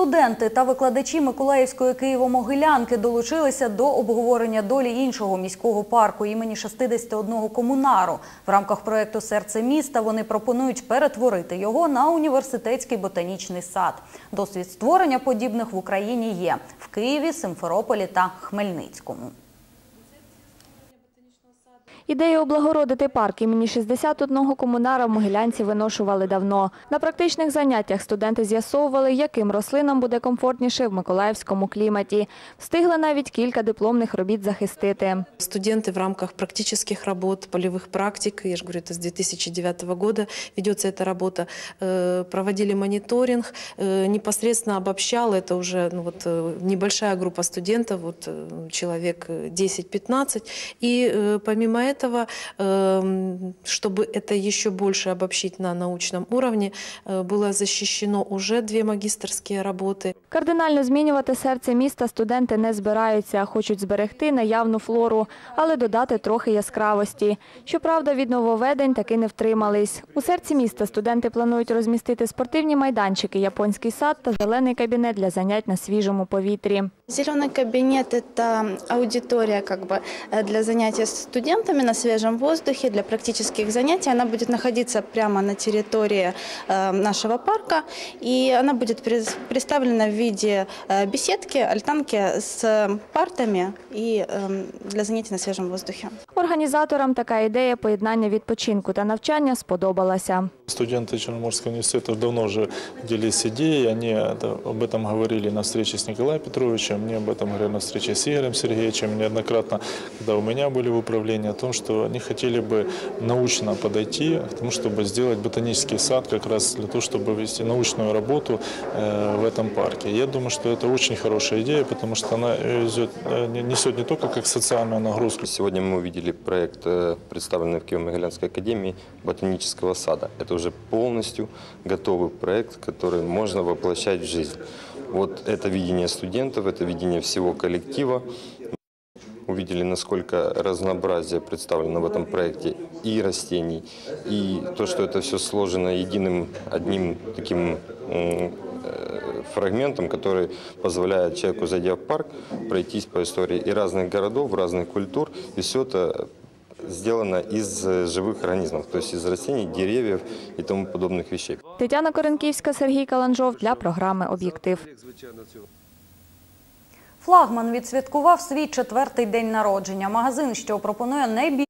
Студенти та викладачі Миколаївської Києво-Могилянки долучилися до обговорення долі іншого міського парку імені 61 комунару. В рамках проєкту Серце міста вони пропонують перетворити його на університетський ботанічний сад. Досвід створення подібних в Україні є в Києві, Симферополі та Хмельницькому. Ідею облагородити парк імені 61 комунара в Могилянці виношували давно. На практичних заняттях студенти з'ясовували, яким рослинам буде комфортніше в миколаївському кліматі. Встигли навіть кілька дипломних робіт захистити. Студенты в рамках практических работ, полевых практик, я же говорю, это с 2009 года ведется эта работа, э, проводили мониторинг, э, непосредственно обобщал, это уже ну, вот, э, небольшая группа студентов, вот, э, человек э, 10-15, и э, помимо этого, эм, чтобы это еще больше обобщить на научном уровне, э, было защищено уже две магистрские работы. Кардинально змінювати серце міста студенти не збираються, хочуть зберегти наявну флору, але додати трохи яскравості. Щоправда, від нововведень таки не втримались. У серці міста студенти планують розмістити спортивні майданчики, японський сад та зелений кабінет для занять на свіжому повітрі. Зеленый кабинет – это аудитория как бы, э, для занятий с студентами на свежем воздухе, для практических занятий. Она будет находиться прямо на территории э, нашего парка, и она будет прис- представлена в виде э, беседки, альтанки с партами и э, для занятий на свежем воздухе. Організаторам така ідея поєднання відпочинку та навчання сподобалася. Студенты Черноморского университета давно уже делились идеей, они это- об этом говорили на встрече с Николаем Петровичем, мне об этом говорили на встрече с Игорем Сергеевичем неоднократно, когда у меня были в управлении, о том, что они хотели бы научно подойти к тому, чтобы сделать ботанический сад как раз для того, чтобы вести научную работу э, в этом парке. Я думаю, что это очень хорошая идея, потому что она э, э, не- несет не только как социальную нагрузку, Сегодня мы увидели проект, представленный в Киево-Могилянской академии ботанического сада. Это уже полностью готовый проект, который можно воплощать в жизнь. Вот это видение студентов, это видение всего коллектива. Увидели, насколько разнообразие представлено в этом проекте и растений, и то, что это все сложено единым одним таким м, э, фрагментом, который позволяет человеку, зайдя в парк, пройтись по истории и разных городов, разных культур, и все это сделано из э, живых организмов, то есть из растений, деревьев и тому подобных вещей. Тетяна Коренківська, Сергій Каланжов для програми «Об'єктив». Флагман відсвяткував свій четвертий день народження. Магазин, що пропонує найбільше